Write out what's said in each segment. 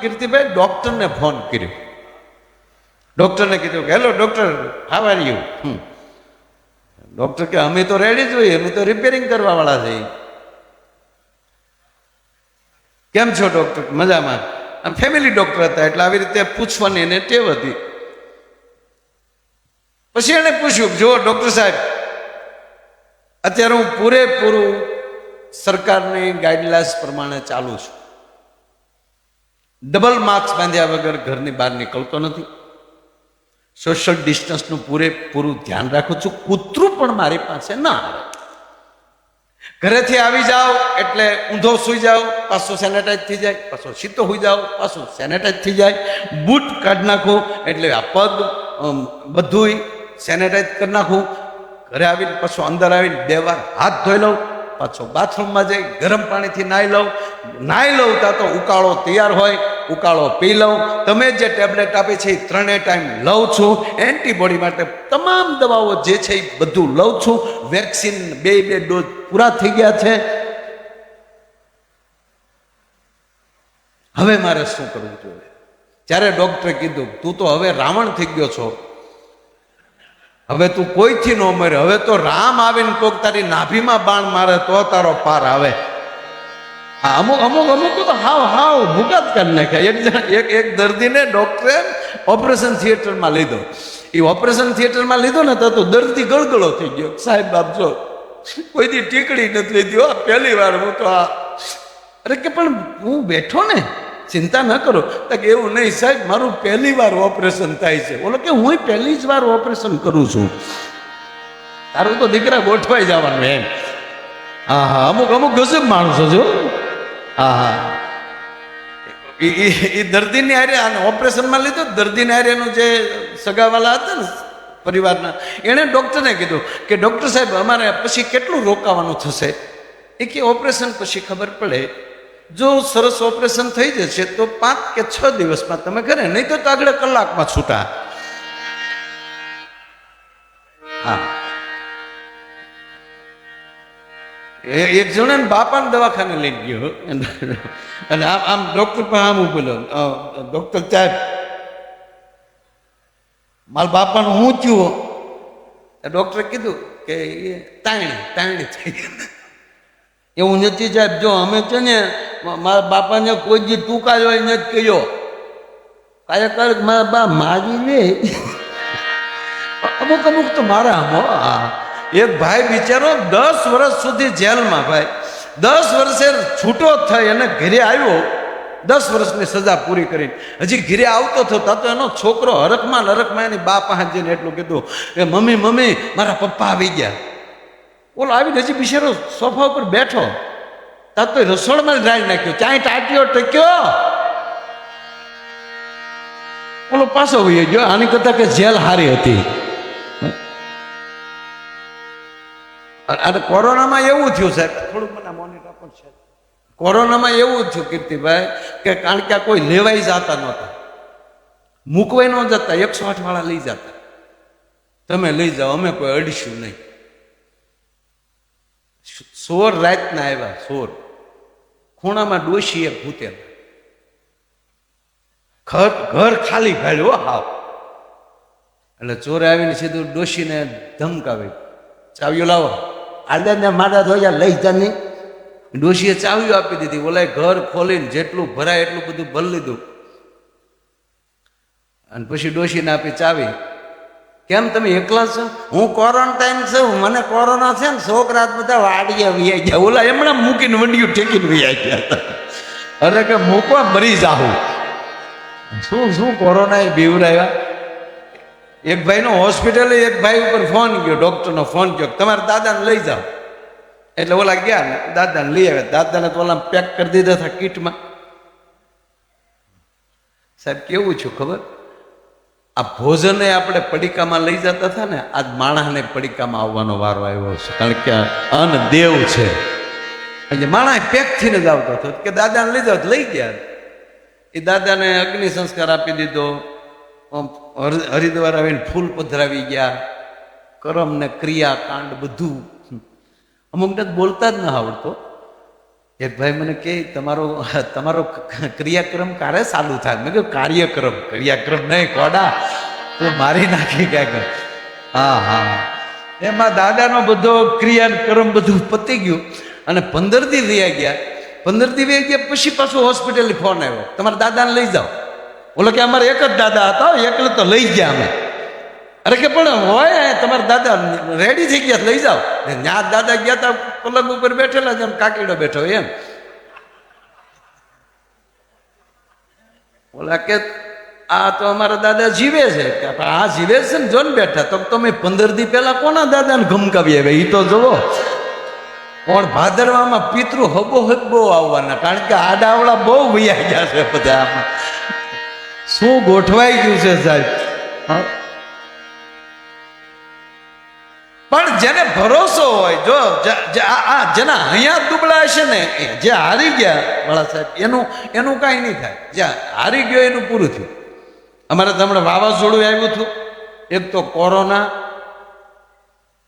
કીર્તિભાઈ ડૉક્ટરને ફોન કર્યો. ડૉક્ટરને કીધું કે hello doctor how are you doctor કે, અમે તો રેડી જ હોઈએ, અમે તો રિપેરિંગ કરવાવાળા છીએ. કેમ છો ડૉક્ટર મજામાં? આમ ફેમિલી ડૉક્ટર હતા, એટલે આવી રીતે પૂછવાની એને ટેવ હતી. પછી એણે પૂછ્યું જો ડૉક્ટર સાહેબ, અત્યારે હું પૂરેપૂરું સરકારની ગાઈડલાઇન્સ પ્રમાણે ચાલુ છું. ડબલ માર્ક્સ બાંધ્યા વગર ઘરની બહાર નીકળતો નથી. સોશિયલ ડિસ્ટન્સનું પૂરેપૂરું ધ્યાન રાખું છું. કૂતરું પણ મારી પાસે ના આવે. ઘરેથી આવી જાઓ એટલે ઊંધો સુઈ જાઓ, પાછો સેનેટાઈઝ થઈ જાય, પાછો સીતો હોઈ જાઓ, પાછો સેનેટાઈઝ થઈ જાય. બૂટ કાઢી નાખો એટલે આ પગ બધુંય સેનેટાઈઝ કરી નાખું. ઘરે આવીને પાછો અંદર આવીને બે વાર હાથ ધોઈ લઉં. પાછો બાથરૂમમાં જઈ ગરમ પાણીથી નાહી લઉં. નાહી લઉં ત્યાં તો ઉકાળો તૈયાર હોય, ઉકાળો પી લઉં. તમે જે ટેબ્લેટ આપી છે એ ત્રણેય ટાઈમ લઉં છું. એન્ટીબોડી માટે તમામ દવાઓ જે છે એ બધું લઉં છું. વેક્સિન બે બે ડોઝ પૂરા થઈ ગયા છે. હવે મારે શું કરવું જોઈએ? ત્યારે ડૉક્ટરે કીધું, તું તો હવે રાવણ થઈ ગયો છો. હવે તું કોઈથી ન મરે. હવે તો રામ આવીને કોક તારી નાભીમાં બાણ મારે તો તારો પાર આવે. અમુક અમુક અમુક તો હાવ હાવ ભૂકાત કરી નાખ્યા એક જણ એક એક દર્દીને ડૉક્ટરે ઓપરેશન થિયેટરમાં લીધો. એ ઓપરેશન થિયેટરમાં લીધો ને તો તો દર્દી ગળગળો થઈ ગયો. સાહેબ બાપ જો કોઈ દી ટીકડી નથી લીધી. આ પહેલી વાર હું તો આ અરે કે પણ હું બેઠો ને? ચિંતા ન કરો. તો કે એવું નહીં સાહેબ, મારું પહેલી વાર ઓપરેશન થાય છે. બોલો કે હું પહેલી જ વાર ઓપરેશન કરું છું. તારું તો દીકરા ગોઠવાઈ જવાનું એમ. હા હા અમુક અમુક ગજબ માણસો જો હા. હા એ એ- આરે આને ઓપરેશનમાં લીધો. દર્દીને આર્યાનું જે સગાવાલા હતા ને પરિવારના, એણે ડૉક્ટરને કીધું કે ડૉક્ટર સાહેબ, અમારે પછી કેટલું રોકાવાનું થશે? એ કે ઓપરેશન પછી ખબર પડે. જો સરસ ઓપરેશન થઈ જશે તો પાંચ કે છ દિવસમાં તમે ઘરે, નહીં તો આગળ કલાકમાં છૂટા. હા. એક જણે બાપાને દવાખાને લઈ ગયો. અને આમ આમ ડૉક્ટર પણ આમ ઉભેલો ડૉક્ટર સાહેબ મારા બાપાને હું થયું? ડૉક્ટરે કીધું કે, એ તાણી તાણી થઈ એવું નથી સાહેબ, જો અમે છે ને મારા બાપાને કોઈ દી ટૂંકા જોઈ નથી કહ્યો કાંઈ કર મારા બા મારી લે. અમુક અમુક તો મારા એક ભાઈ બિચારો દસ વર્ષ સુધી જેલમાં ભાઈ. દસ વર્ષે છૂટો થઈ અને ઘરે આવ્યો. દસ વર્ષની સજા પૂરી કરી હજી ઘરે આવતો થયો તો એનો છોકરો હરખમાં ને એની બા પાસે જઈને એટલું કીધું કે મમ્મી મમ્મી, મારા પપ્પા આવી ગયા. ઓલો આવીને હજી બિચારો સોફા ઉપર બેઠો. તાર તો રસોડમાં જ નાખ્યો. ચાય ટાટ્યો ટક્યો. ઓલો પાછો વહી ગયો. આની કરતા કે જેલ હારી હતી. અને કોરોનામાં એવું થયું સાહેબ. થોડુંક મને મોનિટર પણ છે. કોરોનામાં એવું થયું કીર્તિભાઈ, કે કારણ કે આ કોઈ લેવાઈ જતા નહોતા. મૂકવાય ન જતા, એકસો આઠ વાળા લઈ જતા. તમે લઈ જાઓ, અમે કોઈ અડીશું નહીં. સોર રાતના આવ્યા, સોર. ખૂણામાં ડોસી એક ભૂતેલા ઘર ઘર ખાલી ભાડ્યો હાવ. એટલે ચોરે આવીને સીધું ડોશીને ધમકાવી. ચાવીઓ લાવો. આદરને મારા ધોયા, લઈ જાની ડોશીએ ચાવીઓ આપી દીધી. બોલાય ઘર ખોલીને જેટલું ભરાય એટલું બધું ભરી લીધું. અને પછી ડોશીને આપી ચાવી. કેમ તમે એકલા છો? હું ક્વોરન્ટાઇન છું, મને કોરોના છે ને, છોકરા બધા વાડીએ વ્યાઈ ગયા. ઓલા એમણે મૂકીને વંડિયું ટેકીને વ્યાઈ ગયા હતા. અરે કે મૂકવા મરી જાહું શું શું કોરોના એ બીવરાવ્યા એક ભાઈનો હોસ્પિટલે એક ભાઈ ઉપર ફોન ગયો ડૉક્ટરનો ફોન ગયો. તમારા દાદાને લઈ જાઓ. એટલે ઓલા ગયા ને, દાદાને લઈ આવ્યા. દાદાને તો ઓલા પેક કરી દીધા હતા કીટમાં. સાહેબ, કેવું છું ખબર? આ ભોજને આપણે પડીકામાં લઈ જતા હતા ને, આજ માણસને પડીકામાં આવવાનો વારો આવ્યો છે. કારણ કે અન્ન દેવ છે. એટલે માણસ પેક થઈને જ આવતો હતો. કે દાદાને લઈ જાવ લઈ ગયા. એ દાદાને અગ્નિ સંસ્કાર આપી દીધો. હરિદ્વાર આવીને ફૂલ પધરાવી ગયા. કરમ ને ક્રિયા, કાંડ બધું. અમુકને બોલતા જ ન આવડતો. એક ભાઈ મને કે તમારો તમારો ક્રિયાક્રમ ક્યારે ચાલુ થાય. મેં કહ્યું કાર્યક્રમ, ક્રિયાક્રમ નહીં, કોડા. તો મારી નાખી ક્યાંક હા હા એમાં દાદાનો બધો ક્રિયાક્રમ બધું પતી ગયું. અને પંદર દી રહ્યા ગયા. પંદર દી રહ્યા ગયા પછી પાછું હોસ્પિટલ ફોન આવ્યો. તમારા દાદાને લઈ જાઓ. ઓલો કે અમારે એક જ દાદા હતા, એકલે તો લઈ ગયા અમે. અરે કે પણ હોય, તમારા દાદા રેડી થઈ ગયા, લઈ જાઓ. ત્યાં દાદા ગયા તા પલંગ ઉપર બેઠેલા જેમ કાકીડો બેઠો એમ. ઓલા કે, આ તો અમારા દાદા જીવે છે. આ જીવે છે ને જો ને બેઠા. તો તમે પંદર દી પહેલા કોના દાદાને ગમકાવી આવે એ તો જુઓ. પણ ભાદરવામાં પિતૃ હબો હબો આવવાના? કારણ કે આડાવડા બહુ વૈયા ગયા છે બધા આમાં. શું ગોઠવાઈ ગયું છે સાહેબ? હા? પણ જેને ભરોસો હોય, જો જ- જ- આ જેના અહીંયા દુબળા હશે ને જે હારી ગયા વાળા સાહેબ, એનું એનું કાંઈ નહીં થાય. જ્યાં હારી ગયો એનું પૂરું થયું. અમારે તો હમણાં વાવાઝોડું આવ્યું હતું. એક તો કોરોના,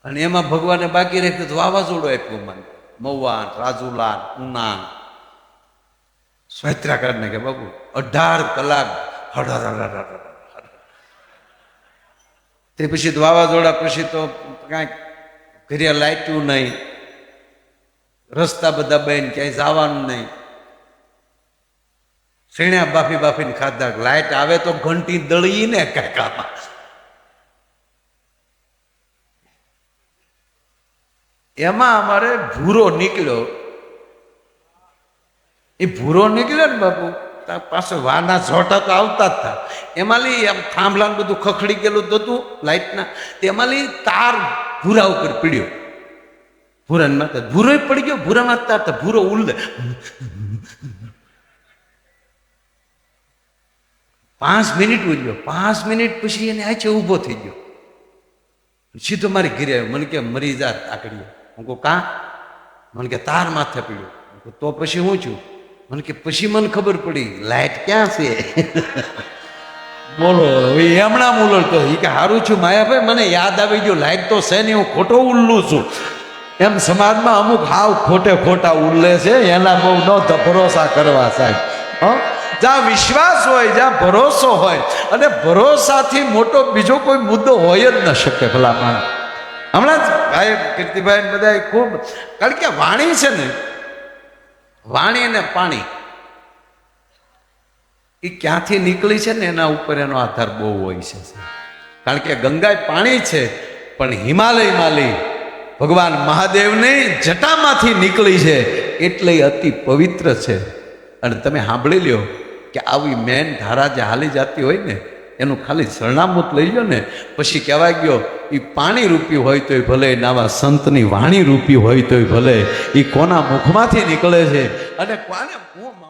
અને એમાં ભગવાને બાકી રાખ્યું વાવાઝોડું આપ્યું મને. મૌવાન રાજુલાન, ઉનાન. સ્વૈત્રા કરીને કે બાબુ અઢાર કલાક હડહડ તે પછી વાવાઝોડા પછી તો કાંઈક ઘરે લાઇટ્યું નહીં. રસ્તા બધા બંધ, ક્યાંય જવાનું નહીં. શેણ્યા બાફી બાફીને ખાધા. લાઇટ આવે તો ઘંટી દળી ને કાંઈક આમાં. એમાં અમારે ભૂરો નીકળ્યો. એ ભૂરો નીકળ્યો ને બાપુ? ત્યાં પાસે વાના ઝોટા તો આવતા જ હતા. એમાં લઈ આમ થાંભલા બધું ખખડી ગયેલું હતું લાઇટના તેમાં લઈ તાર ભૂરા ઉપર પીડ્યો. ભૂરા માતા ભૂરો પડી ગયો ભૂરામાં તાર તો ભૂરો ઉલ્લે પાંચ મિનિટ ઉજ્યો પાંચ મિનિટ પછી એને આચે ઊભો થઈ ગયો. સીધો મારી ઘરે આવ્યો. મને કે મરી જા આકડીઓ હું કહું, કા? મને કે, તાર માથે પીડ્યો. તો પછી હું છું? મને કે પછી મને ખબર પડી, લાઈટ ક્યાં છે? બોલો, હવે હમણાં મુલડતો એ કે સારું છું માયાભાઈ, મને યાદ આવી ગયું, લાઈટ તો છે નહીં હું ખોટો ઉલ્લું છું. એમ સમાજમાં અમુક હાવ ખોટે ખોટા ઉલ્લે છે, એના બહુ ન ભરોસા કરવા સાહેબ. હં? જ્યાં વિશ્વાસ હોય, જ્યાં ભરોસો હોય, અને ભરોસાથી મોટો બીજો કોઈ મુદ્દો હોય જ ન શકે ભલા માણસ. હમણાં જ ભાઈ કીર્તિભાઈ બધાએ બધા ખૂબ, કારણ કે વાણી છે ને વાણી અને પાણી. એ ક્યાંથી નીકળી છે ને એના ઉપર એનો આધાર બહુ હોય છે કારણ કે ગંગા પાણી છે, પણ હિમાલય માલી ભગવાન મહાદેવની જટામાંથી નીકળી છે, એટલે અતિ પવિત્ર છે. અને તમે સાંભળી લ્યો કે આવી મેન ધારા જે હાલી જતી હોય ને એનું ખાલી સરનામું લઈ લો ને, પછી કહેવાય ગયો એ પાણી રૂપી હોય તોય ભલે નાવા સંતની વાણી રૂપી હોય તોય ભલે એ કોના મુખમાંથી નીકળે છે? અને કોને હું